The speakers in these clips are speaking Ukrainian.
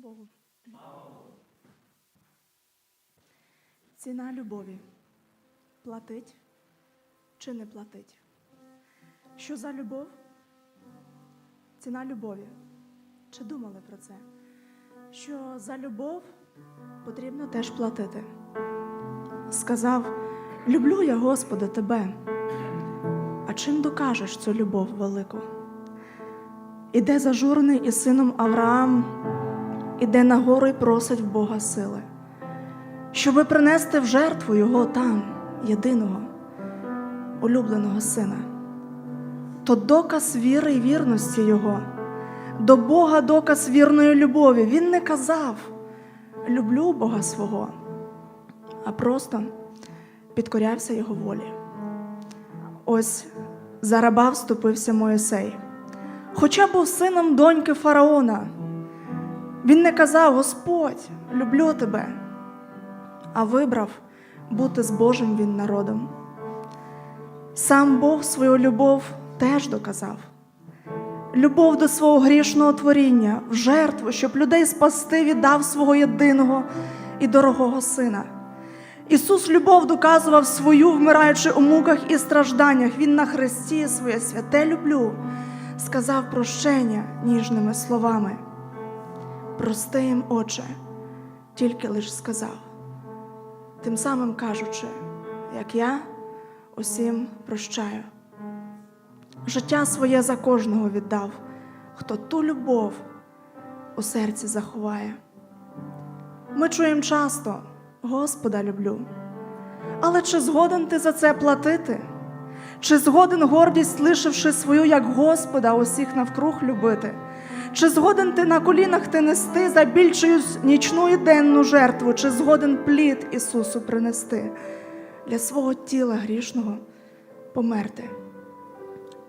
Богу. Ціна любові. Платить чи не платить? Що за любов? Ціна любові. Чи думали про це? Що за любов потрібно теж платити? Сказав: Люблю я, Господи, тебе. А чим докажеш цю любов велику? Іде зажурений із сином Авраам, іде на гору й просить в Бога сили, щоби принести в жертву його там, єдиного, улюбленого сина. То доказ віри й вірності Його, до Бога доказ вірної любові. Він не казав люблю Бога свого, а просто підкорявся Його волі. Ось за раба вступився Моїсей хоча був сином доньки фараона. Він не казав Господь, люблю тебе, а вибрав бути з Божим він народом. Сам Бог свою любов теж доказав. Любов до свого грішного творіння, в жертву, щоб людей спасти, віддав свого єдиного і дорогого сина. Ісус любов доказував свою, вмираючи у муках і стражданнях. Він на хресті своє святе люблю сказав прощення ніжними словами. Прости їм, Отче, тільки лиш сказав, тим самим кажучи, як я усім прощаю. Життя своє за кожного віддав, хто ту любов у серці заховає. Ми чуємо часто, Господа люблю, але чи згоден ти за це платити? Чи згоден гордість, лишивши свою, як Господа, усіх навкруг любити? Чи згоден ти на колінах ти нести за більшою нічну і денну жертву, чи згоден плід Ісусу принести для свого тіла грішного померти?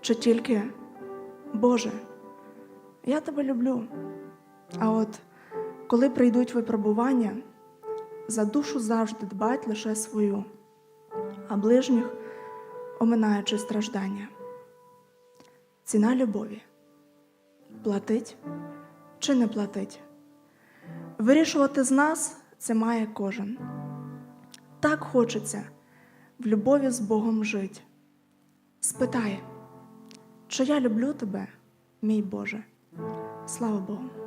Чи тільки, Боже, я тебе люблю. А от коли прийдуть випробування, за душу завжди дбать лише свою, а ближніх оминаючи страждання. Ціна любові платить чи не платить. Вирішувати з нас це має кожен. Так хочеться в любові з Богом жити. Спитай, чи я люблю тебе, мій Боже. Слава Богу.